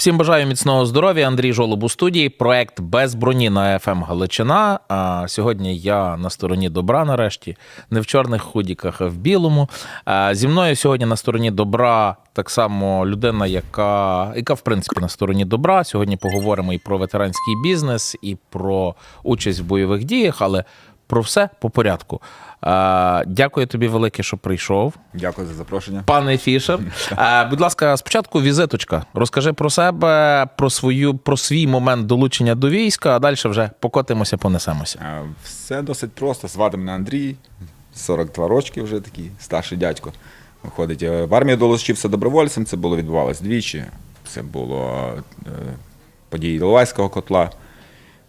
Всім бажаю міцного здоров'я. Андрій Жолоб у студії. Проект без броні на ФМ Галичина. А сьогодні я на стороні добра. Нарешті не в чорних худіках, а в білому. А, зі мною сьогодні на стороні добра так само людина, яка, яка в принципі на стороні добра. Сьогодні поговоримо і про ветеранський бізнес, і про участь в бойових діях, але про все по порядку. А, дякую тобі велике, що прийшов. Дякую за запрошення. Пане Фішер, Е, будь ласка, спочатку візиточка. Розкажи про себе, про свою про свій момент долучення до війська, а далі вже покотимося, понесемося. Е, Все досить просто. Звати мене Андрій, 42 рочки вже такий старший дядько. Виходить, Е, в армію долучився добровольцем, це було відбувалось двічі. Це було е, події Іловайського котла.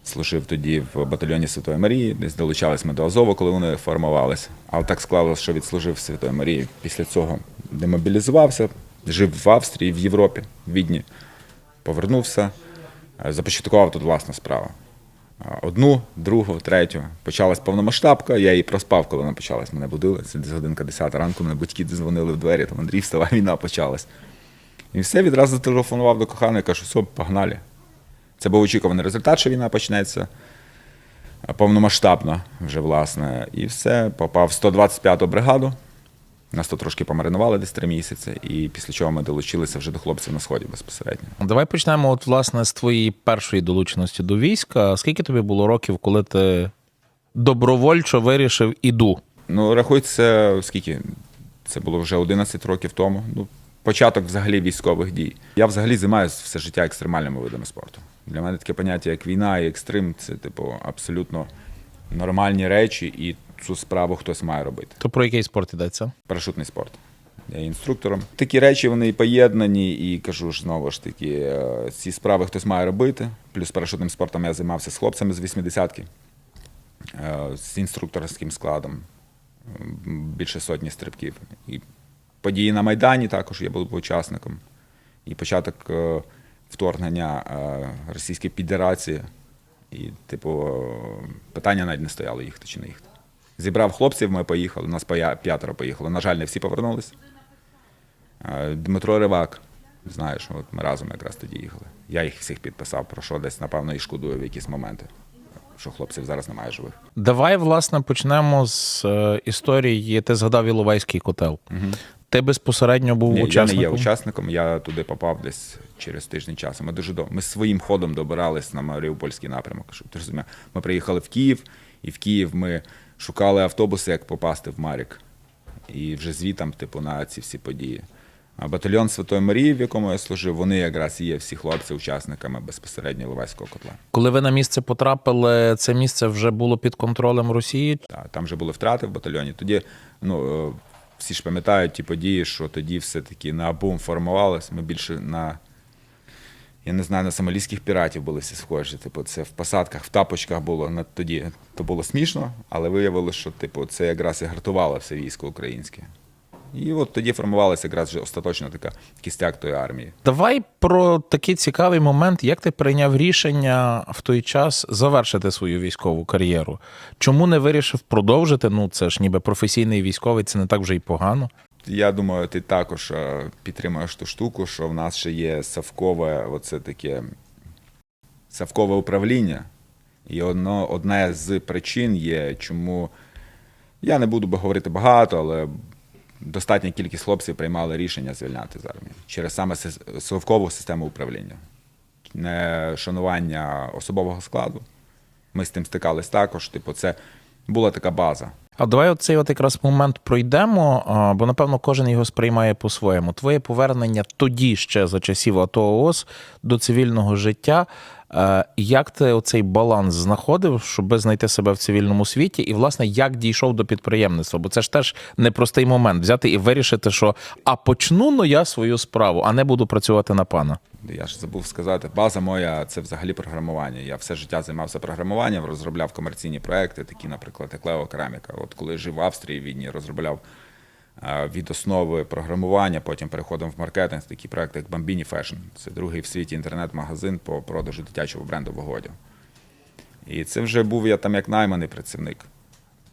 Служив тоді в батальйоні Святої Марії, десь долучались ми до Азову, коли вони формувались. Але так склалося, що відслужив Святої Марії. Після цього демобілізувався, жив в Австрії, в Європі, в Відні. Повернувся, е, започаткував тут власну справу. Одну, другу, третю. Почалась повномасштабка, я її проспав, коли вона почалась. Мене будили. Це десь годинка 10 ранку, мене батьки дзвонили в двері, там Андрій вставай, війна почалась. І все, відразу телефонував до коханої, кажу, все, погнали. Це був очікуваний результат, що війна почнеться повномасштабно вже, власне. І все, попав в 125-ту бригаду. Нас тут трошки помаринували десь три місяці, і після чого ми долучилися вже до хлопців на сході безпосередньо. Давай почнемо, от, власне, з твоєї першої долученості до війська. Скільки тобі було років, коли ти добровольчо вирішив іду? Ну, рахується, скільки? Це було вже 11 років тому. Ну, початок взагалі військових дій. Я взагалі займаюся все життя екстремальними видами спорту. Для мене таке поняття, як війна і екстрим, це типу абсолютно нормальні речі, і цю справу хтось має робити. То про який спорт йдеться? Парашутний спорт. Я інструктором. Такі речі вони і поєднані, і кажу ж знову ж таки, е, ці справи хтось має робити. Плюс парашутним спортом я займався з хлопцями з 80-ки, е, з інструкторським складом, більше сотні стрибків. І події на Майдані також я був учасником. І початок е, вторгнення е, Російської Федерації. І, типу, питання навіть не стояло їхати чи не їхати. Зібрав хлопців, ми поїхали, нас п'ятеро поїхало. На жаль, не всі повернулись. Е, Дмитро Ривак, знаєш, от ми разом якраз тоді їхали. Я їх всіх підписав, про що десь, напевно, і шкодую в якісь моменти, що хлопців зараз немає живих. Давай, власне, почнемо з е, історії. Ти згадав Іловайський котел. Ти безпосередньо був Ні, я не є учасником, я туди попав десь через тиждень часу. Ми дуже довго. Ми своїм ходом добирались на Маріупольський напрямок. Щоб ти розумів. Ми приїхали в Київ, і в Київ ми шукали автобуси, як попасти в Марік. І вже звітом, типу, на ці всі події. А батальйон Святої Марії, в якому я служив, вони якраз є всі хлопці учасниками безпосередньо Іловайського котла. Коли ви на місце потрапили, це місце вже було під контролем Росії. Та, там вже були втрати в батальйоні. Тоді, ну, е, всі ж пам'ятають ті події, що тоді все-таки на бум формувалось. Ми більше на, я не знаю, на сомалійських піратів були всі схожі. Типу, це в посадках, в тапочках було на тоді. То було смішно, але виявилося, що типу, це якраз і гартувало все військо українське. І от тоді формувалася якраз вже остаточно така кістяк тої армії. Давай про такий цікавий момент, як ти прийняв рішення в той час завершити свою військову кар'єру. Чому не вирішив продовжити? Ну це ж ніби професійний військовий, це не так вже й погано. Я думаю, ти також е, підтримуєш ту штуку, що в нас ще є совкове, оце таке совкове управління. І одно, одна з причин є, чому я не буду говорити багато, але достатня кількість хлопців приймали рішення звільняти з армії через саме совкову систему управління. Не шанування особового складу. Ми з тим стикались також. Типу, це була така база. А давай оцей от якраз момент пройдемо, бо напевно кожен його сприймає по-своєму. Твоє повернення тоді ще за часів АТО ООС до цивільного життя. Е, Як ти оцей баланс знаходив, щоб знайти себе в цивільному світі, і власне як дійшов до підприємництва? Бо це ж теж непростий момент взяти і вирішити, що а почну ну я свою справу, а не буду працювати на пана. Я ж забув сказати, база моя це взагалі програмування. Я все життя займався програмуванням, розробляв комерційні проекти, такі, наприклад, як Кераміка. От коли жив в Австрії в Відні, розробляв від основи програмування, потім переходом в маркетинг, такі проекти, як Bambini Fashion. Це другий в світі інтернет-магазин по продажу дитячого брендового одягу. І це вже був я там як найманий працівник.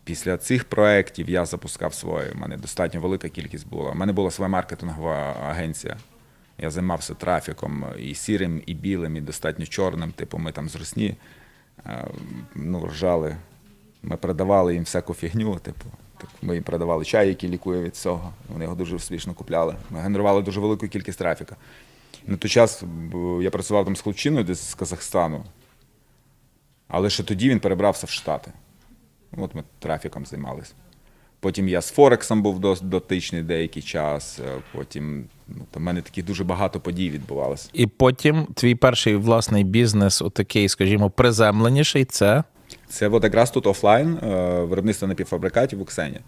Після цих проєктів я запускав свої. У мене достатньо велика кількість була. У мене була своя маркетингова агенція Я займався трафіком і сірим, і білим, і достатньо чорним. Типу, ми там з Русні ну, ржали. Ми продавали їм всяку фігню. Типу, так ми їм продавали чай, який лікує від цього. Вони його дуже успішно купляли. Ми генерували дуже велику кількість трафіка. На той час я працював там з хлопчиною десь з Казахстану, але ще тоді він перебрався в Штати. От ми трафіком займалися. Потім я з Форексом був дотичний деякий час. е, Потім ну, там в мене такі дуже багато подій відбувалося. І потім твій перший власний бізнес, отакий, скажімо, приземленіший, це Це от якраз тут офлайн е, виробництво напівфабрикатів у Ксені.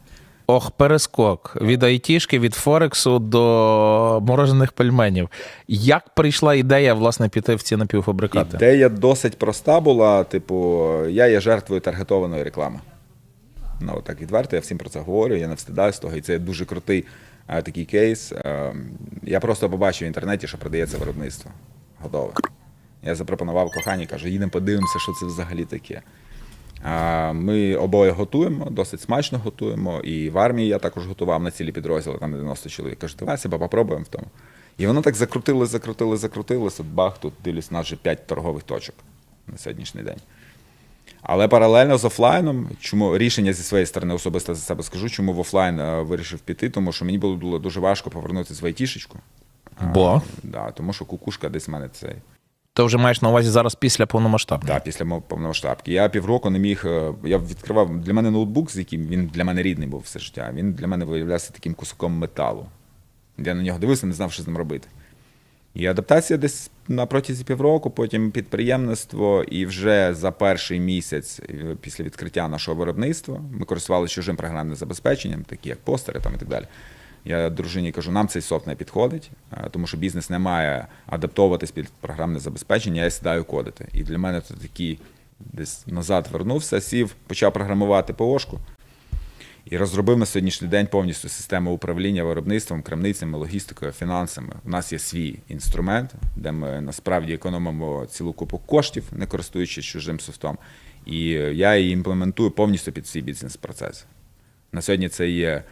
ох, перескок від айтішки, від Форексу до морожених пельменів. Як прийшла ідея, власне, піти в ці напівфабрикати? Ідея досить проста була. Типу, я є жертвою таргетованої реклами. Ну, так відверто, я всім про це говорю, я не встидаюсь того, і це дуже крутий е, такий кейс. Е, я просто побачив в інтернеті, що продається виробництво. Готове. Я запропонував коханій, кажу, їдемо подивимося, що це взагалі таке. Ми обоє готуємо, досить смачно готуємо. І в армії я також готував на цілі підрозділи, там 90 чоловік. Кажу, давай себе попробуємо в тому. І воно так закрутилось, закрутилось, закрутилось. От бах, тут дивлюсь, у нас вже 5 торгових точок на сьогоднішній день. Але паралельно з офлайном, чому рішення зі своєї сторони особисто за себе скажу, чому в офлайн е, вирішив піти, тому що мені було дуже важко повернутися в айтішечку. А, Да, тому що кукушка десь в мене цей. То вже маєш на увазі зараз після повномасштабного? Так, після мого повномасштабки. Я півроку не міг. е, Я відкривав для мене ноутбук, з яким він для мене рідний був все життя. Він для мене виявлявся таким кусоком металу. Я на нього дивився, не знав, що з ним робити. І адаптація десь на протязі півроку, потім підприємництво, і вже за перший місяць е, після відкриття нашого виробництва ми користувалися чужим програмним забезпеченням, такі як постери там і так далі. Я дружині кажу, нам цей софт не підходить, е, тому що бізнес не має адаптовуватись під програмне забезпечення, я сідаю кодити. І для мене це такий десь назад вернувся, сів, почав програмувати ПОшку і розробив на сьогоднішній день повністю систему управління виробництвом, крамницями, логістикою, фінансами. У нас є свій інструмент, де ми насправді економимо цілу купу коштів, не користуючись чужим софтом. І я її імплементую повністю під свій бізнес-процес. На сьогодні це є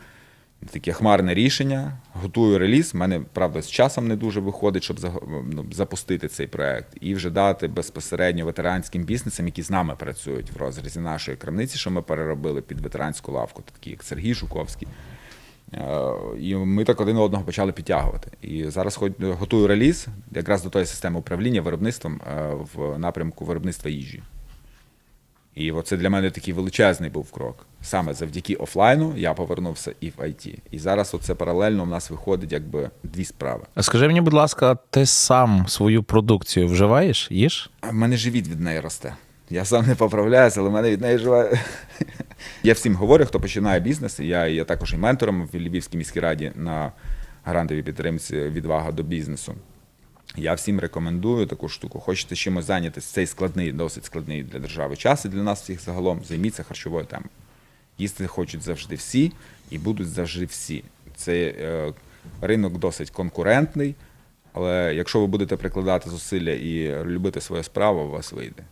таке хмарне рішення. Готую реліз. У мене, правда, з часом не дуже виходить, щоб ну, запустити цей проект і вже дати безпосередньо ветеранським бізнесам, які з нами працюють в розрізі нашої крамниці, що ми переробили під ветеранську лавку, такі як Сергій Жуковський. Е, І ми так один одного почали підтягувати. І зараз готую реліз якраз до тої системи управління виробництвом е, в напрямку виробництва їжі. І оце для мене такий величезний був крок. Саме завдяки офлайну я повернувся і в IT. І зараз оце паралельно в нас виходить якби дві справи. А Скажи мені, будь ласка, ти сам свою продукцію вживаєш? Їш? А в мене живіт від неї росте. Я сам не поправляюся, але в мене від неї живе. Я всім говорю, хто починає бізнес. Я є також і ментором в Львівській міській раді на грантовій підтримці відвага до бізнесу. Я всім рекомендую таку штуку. Хочете чимось зайнятися цей складний, досить складний для держави час і для нас всіх загалом. Займіться харчовою темою. Їсти хочуть завжди всі і будуть завжди всі. Це е, ринок досить конкурентний, але якщо ви будете прикладати зусилля і любити свою справу, у вас вийде.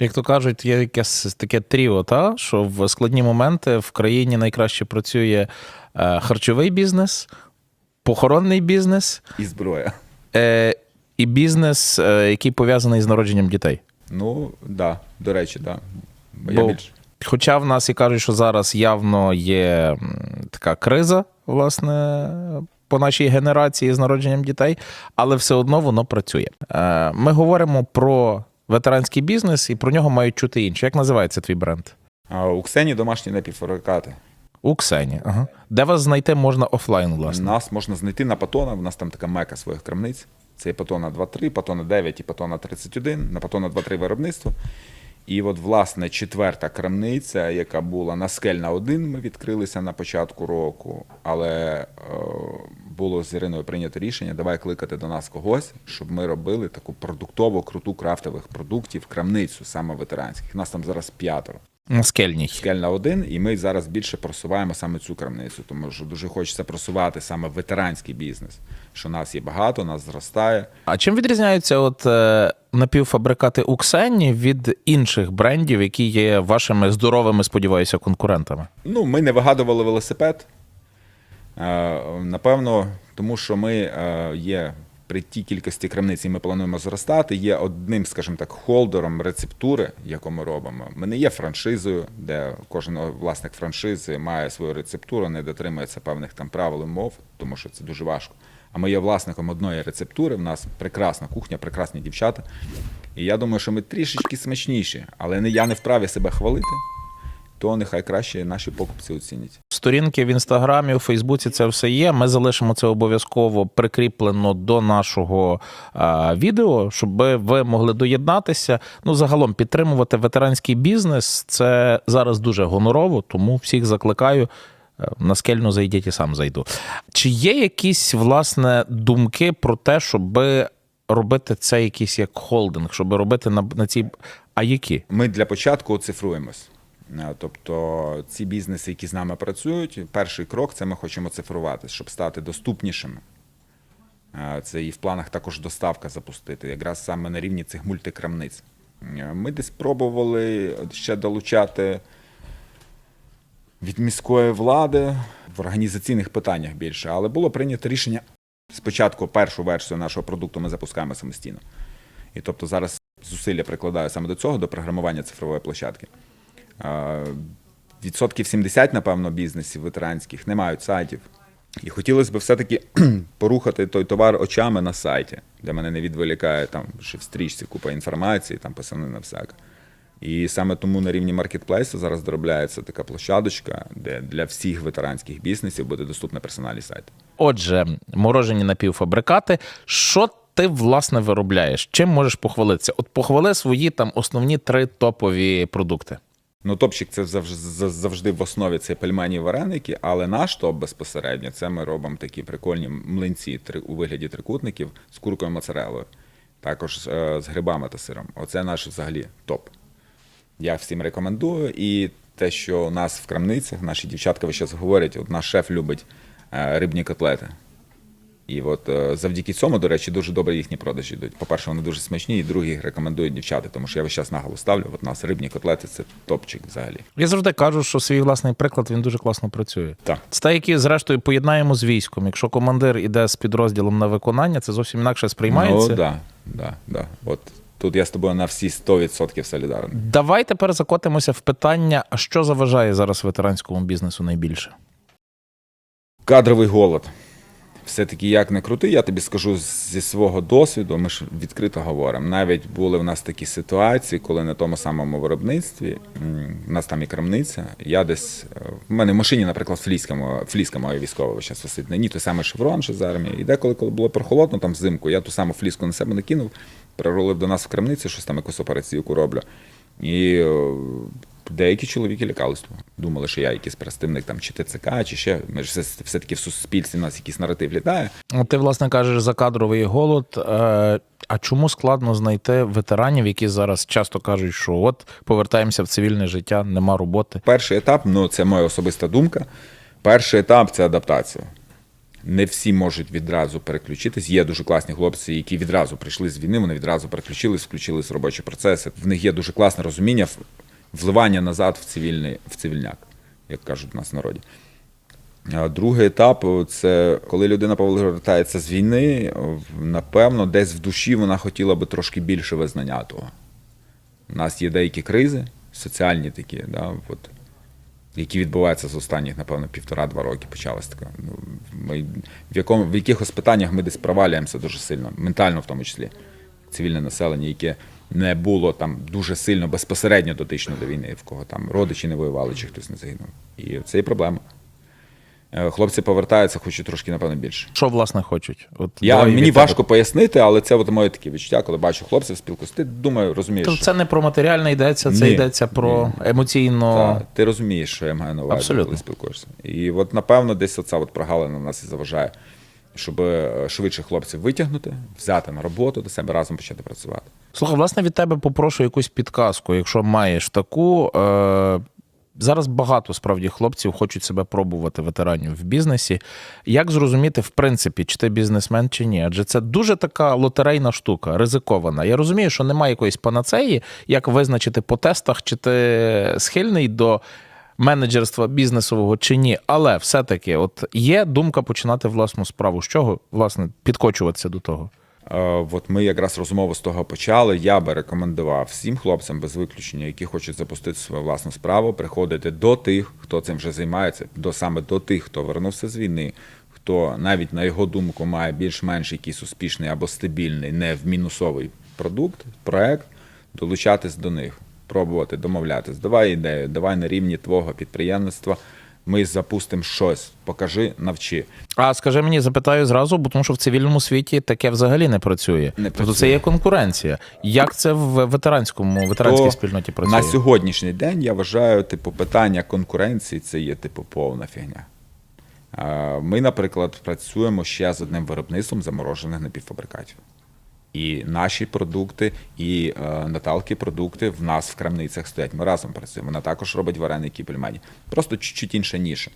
Як то кажуть, є якесь таке тріо, та? що в складні моменти в країні найкраще працює е, харчовий бізнес, похоронний бізнес І зброя. е, і бізнес, е, який пов'язаний з народженням дітей. Ну, да, до речі, да. Бо Бо- я більш... Хоча в нас і кажуть, що зараз явно є така криза, власне, по нашій генерації з народженням дітей, але все одно воно працює. Е, Ми говоримо про ветеранський бізнес, і про нього мають чути інші. Як називається твій бренд? У Ксені домашні напівфабрикати. У Ксені. Ага. Де вас знайти можна офлайн, власне? Нас можна знайти на Патона. У нас там така мека своїх крамниць. Це Патона 2.3, Патона 9 і Патона 31. На Патона 2.3 виробництво. І от, власне, четверта крамниця, яка була на Скельна 1, ми відкрилися на початку року, але е, було з Іриною прийнято рішення, давай кликати до нас когось, щоб ми робили таку продуктову, круту крафтових продуктів, крамницю саме ветеранських. Нас там зараз п'ятеро. На скельній. Скельна 1, і ми зараз більше просуваємо саме цю крамницю, тому що дуже хочеться просувати саме ветеранський бізнес. Що нас є багато, нас зростає. А чим відрізняються от е, напівфабрикати у Ксені від інших брендів, які є вашими здоровими, сподіваюся, конкурентами? Ну, ми не вигадували велосипед. Е, Напевно, тому що ми е, є при тій кількості крамниць, і ми плануємо зростати, є одним, скажімо так, холдером рецептури, яку ми робимо. Ми не є франшизою, де кожен власник франшизи має свою рецептуру, не дотримується певних там правил і мов, тому що це дуже важко. А ми є власником одної рецептури. В нас прекрасна кухня, прекрасні дівчата. І я думаю, що ми трішечки смачніші, але не я не вправі себе хвалити, то нехай краще наші покупці оцінять. Сторінки в інстаграмі, у Фейсбуці це все є. Ми залишимо це обов'язково прикріплено до нашого а, відео, щоб ви могли доєднатися. Ну, загалом підтримувати ветеранський бізнес це зараз дуже гонорово, тому всіх закликаю. Е, На скельну зайдіть і сам зайду. Чи є якісь власне думки про те, щоб робити це якийсь як холдинг, щоб робити на, на цій. А які? Ми для початку оцифруємось. Е, Тобто ці бізнеси, які з нами працюють, перший крок це ми хочемо цифрувати, щоб стати доступнішими. Е, Це і в планах також доставка запустити, якраз саме на рівні цих мультикрамниць. Ми десь пробували ще долучати від міської влади в організаційних питаннях більше, але було прийнято рішення спочатку першу версію нашого продукту ми запускаємо самостійно. І тобто зараз зусилля прикладаю саме до цього, до програмування цифрової площадки. Відсотків 70, напевно, бізнесів ветеранських не мають сайтів. І хотілося б все-таки порухати той товар очами на сайті, де мене не відволікає там ще в стрічці купа інформації, там писанина всяка. І саме тому на рівні маркетплейсу зараз доробляється така площадочка, де для всіх ветеранських бізнесів буде доступний персональний сайт. Отже, морожені напівфабрикати. Що ти власне виробляєш? Чим можеш похвалитися? От похвали свої там основні три топові продукти. Ну, топчик це завжди, завжди в основі це пельмені і вареники, але наш топ безпосередньо це ми робимо такі прикольні млинці у вигляді трикутників з куркою моцарелою, також е, з грибами та сиром. Оце наш взагалі топ. Я всім рекомендую. І те, що у нас в крамницях, наші дівчатка весь час говорять, от наш шеф любить е, рибні котлети. І от е, завдяки цьому, до речі, дуже добре їхні продажі йдуть. По-перше, вони дуже смачні, і другі рекомендують дівчата, тому що я весь час наголос ставлю. От у нас рибні котлети це топчик взагалі. Я завжди кажу, що свій власний приклад він дуже класно працює. Так. Це те, які, зрештою, поєднаємо з військом. Якщо командир іде з підрозділом на виконання, це зовсім інакше сприймається. Ну, да, да, да. От тут я з тобою на всі 100% солідарний. Давай тепер закотимося в питання: що заважає зараз ветеранському бізнесу найбільше? Кадровий голод. Все-таки як не крути, я тобі скажу зі свого досвіду, ми ж відкрито говоримо. Навіть були в нас такі ситуації, коли на тому самому виробництві, у нас там і крамниця, я десь, в мене в машині, наприклад, фліска, фліска моя військова зараз висить на ній, той самий шеврон ще з армії. І деколи, коли було прохолодно там взимку, я ту саму фліску на себе накинув, прирулив до нас в крамниці, щось там якусь операційку роблю. І е, деякі чоловіки лякались. Думали, що я якийсь представник там чи ТЦК, чи ще. Ми ж все, все-таки в суспільстві у нас якийсь наратив літає. Ти, власне, кажеш за кадровий голод. Е, А чому складно знайти ветеранів, які зараз часто кажуть, що от повертаємося в цивільне життя, нема роботи? Перший етап, ну це моя особиста думка. Перший етап це адаптація. Не всі можуть відразу переключитись. Є дуже класні хлопці, які відразу прийшли з війни, вони відразу переключились, включились в робочі процеси. В них є дуже класне розуміння вливання назад в цивільний в цивільняк, як кажуть у нас в народі. Другий етап це коли людина повертається з війни, напевно, десь в душі вона хотіла би трошки більше визнання того. У нас є деякі кризи, соціальні такі, да, от, які відбуваються з останніх, напевно, півтора-два роки почалась така. Ну, Ми, в, якому, в якихось питаннях ми десь провалюємося дуже сильно, ментально в тому числі. Цивільне населення, яке не було там дуже сильно безпосередньо дотично до війни, в кого там родичі не воювали чи хтось не загинув. І це є проблема. Е, Хлопці повертаються, хочуть трошки, напевно, більше. Що власне хочуть? От Я, мені тебе. важко пояснити, але це от моє таке відчуття, коли бачу хлопців спілкуюся. Ти думаю, розумієш. Тобто це не про матеріальне йдеться, це Ні, йдеться про емоційно. Та, ти розумієш, що я маю на увазі, Абсолютно. коли спілкуєшся. І от, напевно, десь оця от прогалина нас і заважає, щоб е, швидше хлопців витягнути, взяти на роботу до себе разом почати працювати. Слухай, власне, від тебе попрошу якусь підказку, якщо маєш таку. Е- Зараз багато справді хлопців хочуть себе пробувати ветеранів в бізнесі. Як зрозуміти, в принципі, чи ти бізнесмен, чи ні? Адже це дуже така лотерейна штука, ризикована. Я розумію, що немає якоїсь панацеї, як визначити по тестах, чи ти схильний до менеджерства бізнесового чи ні. Але все-таки, от є думка починати власну справу. З чого власне підкочуватися до того? Е, От ми якраз розмову з того почали. Я би рекомендував всім хлопцям без виключення, які хочуть запустити свою власну справу, приходити до тих, хто цим вже займається, до саме до тих, хто вернувся з війни, хто навіть на його думку має більш-менш якийсь успішний або стабільний, не в мінусовий продукт, проект, долучатись до них, пробувати домовлятись. Давай ідею, давай на рівні твого підприємництва. Ми запустимо щось, покажи, навчи. А скажи мені, запитаю зразу, бо тому що в цивільному світі таке взагалі не працює. Не Тобто це є конкуренція. Як це в ветеранському ветеранській То спільноті працює? На сьогоднішній день я вважаю, типу, питання конкуренції це є типу повна фігня. Ми, наприклад, працюємо ще з одним виробництвом заморожених напівфабрикатів. І наші продукти, і е, Наталки продукти в нас в крамницях стоять. Ми разом працюємо. Вона також робить вареники і пельмені. Просто чуть-чуть інша ніша.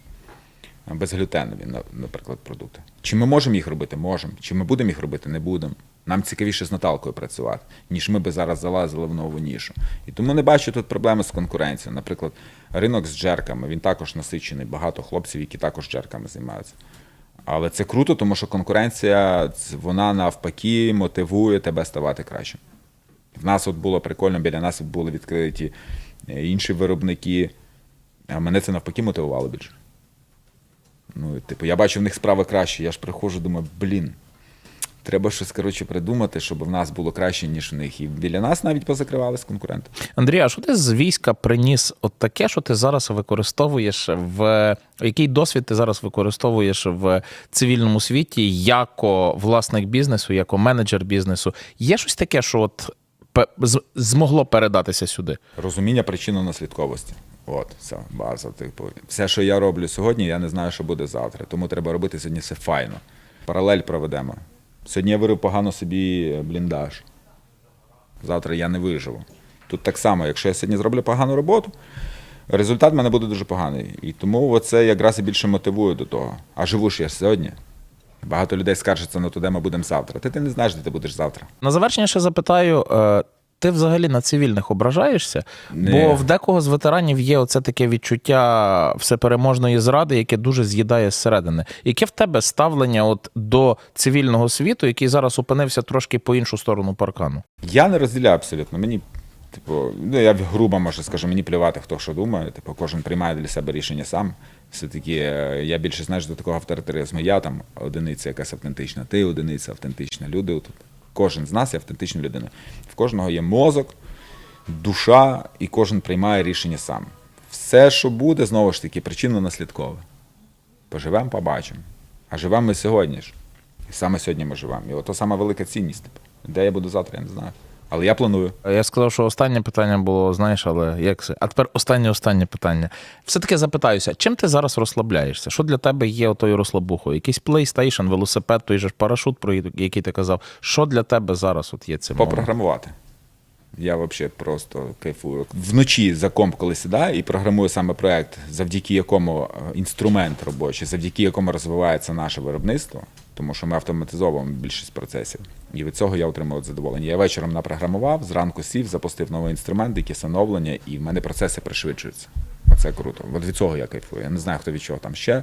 Безглютенові, на- наприклад, продукти. Чи ми можемо їх робити? Можемо. Чи ми будемо їх робити? Не будемо. Нам цікавіше з Наталкою працювати, ніж ми би зараз залазили в нову нішу. І тому не бачу тут проблеми з конкуренцією. Наприклад, ринок з джерками, він також насичений, багато хлопців, які також джерками займаються. Але це круто, тому що конкуренція вона навпаки мотивує тебе ставати кращим. В нас от було прикольно, біля нас були відкриті е, інші виробники, а мене це навпаки мотивувало більше. Ну, типу, я бачу в них справи краще. Я ж приходжу, думаю, блін, треба щось коротше придумати, щоб в нас було краще, ніж в них. І біля нас навіть позакривались конкуренти. Андрій, а що ти з війська приніс от таке, що ти зараз використовуєш в який досвід ти зараз використовуєш в цивільному світі як власник бізнесу, як менеджер бізнесу? Є щось таке, що от змогло передатися сюди? Розуміння причинно-наслідковості. От, це база. Типу, все, що я роблю сьогодні, я не знаю, що буде завтра. Тому треба робити сьогодні все файно. Паралель проведемо. Сьогодні я вирив погано собі бліндаж. Завтра я не виживу. Тут так само, якщо я сьогодні зроблю погану роботу, результат в мене буде дуже поганий. І тому це якраз і більше мотивує до того. А живу ж я сьогодні. Багато людей скаржаться на то, де ми будемо завтра. Ти, ти не знаєш, де ти будеш завтра. На завершення ще запитаю. Ти взагалі на цивільних ображаєшся? Бо в декого з ветеранів є оце таке відчуття всепереможної зради, яке дуже з'їдає зсередини. Яке в тебе ставлення от до цивільного світу, який зараз опинився трошки по іншу сторону паркану? Я не розділяю абсолютно. Мені, типу, ну я грубо може скажу, мені плювати, хто що думає. Типу, кожен приймає для себе рішення сам. Все-таки е, я більше знаєш до такого авторитаризму. Я там одиниця якась автентична, ти одиниця автентична. Люди тут. Кожен з нас є автентична людина. В кожного є мозок, душа, і кожен приймає рішення сам. Все, що буде, знову ж таки, причинно-наслідкове. Поживемо, побачимо. А живемо ми сьогодні ж. І саме сьогодні ми живемо. І ото сама велика цінність. Де я буду завтра, я не знаю. Але я планую. Я сказав, що останнє питання було, знаєш, але як це? А тепер останнє останнє питання. Все-таки запитаюся, чим ти зараз розслабляєшся? Що для тебе є отою розслабухою? Якийсь PlayStation, велосипед, той же ж парашут, про який ти казав. Що для тебе зараз от є цим? Попрограмувати. Я взагалі просто кайфую. Вночі за комп, коли сідаю і програмую саме проект, завдяки якому е, інструмент робочий, завдяки якому розвивається наше виробництво, тому що ми автоматизовуємо більшість процесів. І від цього я отримав задоволення. Я вечором напрограмував, зранку сів, запустив новий інструмент, якісь оновлення, і в мене процеси пришвидшуються. Оце круто. От від цього я кайфую. Я не знаю, хто від чого там ще.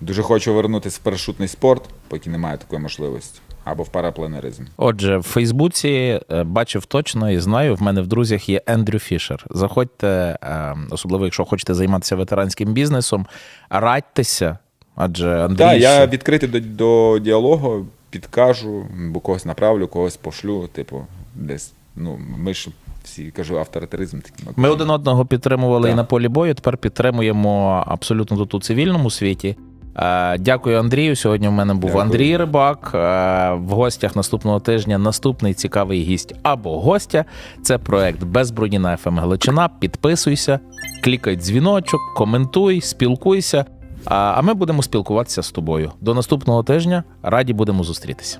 Дуже хочу вернутися в парашутний спорт, поки немає такої можливості. Або в парапланеризм. Отже, в Фейсбуці е, бачив точно і знаю, в мене в друзях є Ендрю Фішер. Заходьте, е, особливо якщо хочете займатися ветеранським бізнесом, радьтеся, адже Андрій. Так, я відкритий до, до діалогу, підкажу, бо когось направлю, когось пошлю, типу, десь. Ну, ми ж всі кажу, авторитаризм такий. Ми один одного підтримували Так. і на полі бою. Тепер підтримуємо абсолютно тут у цивільному світі. Е, Дякую, Андрію. Сьогодні в мене був Дякую. Андрій Рибак. Е, В гостях наступного тижня наступний цікавий гість або гостя. Це проект без броні на ФМ Галичина. Підписуйся, клікай дзвіночок, коментуй, спілкуйся. А ми будемо спілкуватися з тобою. До наступного тижня раді будемо зустрітися.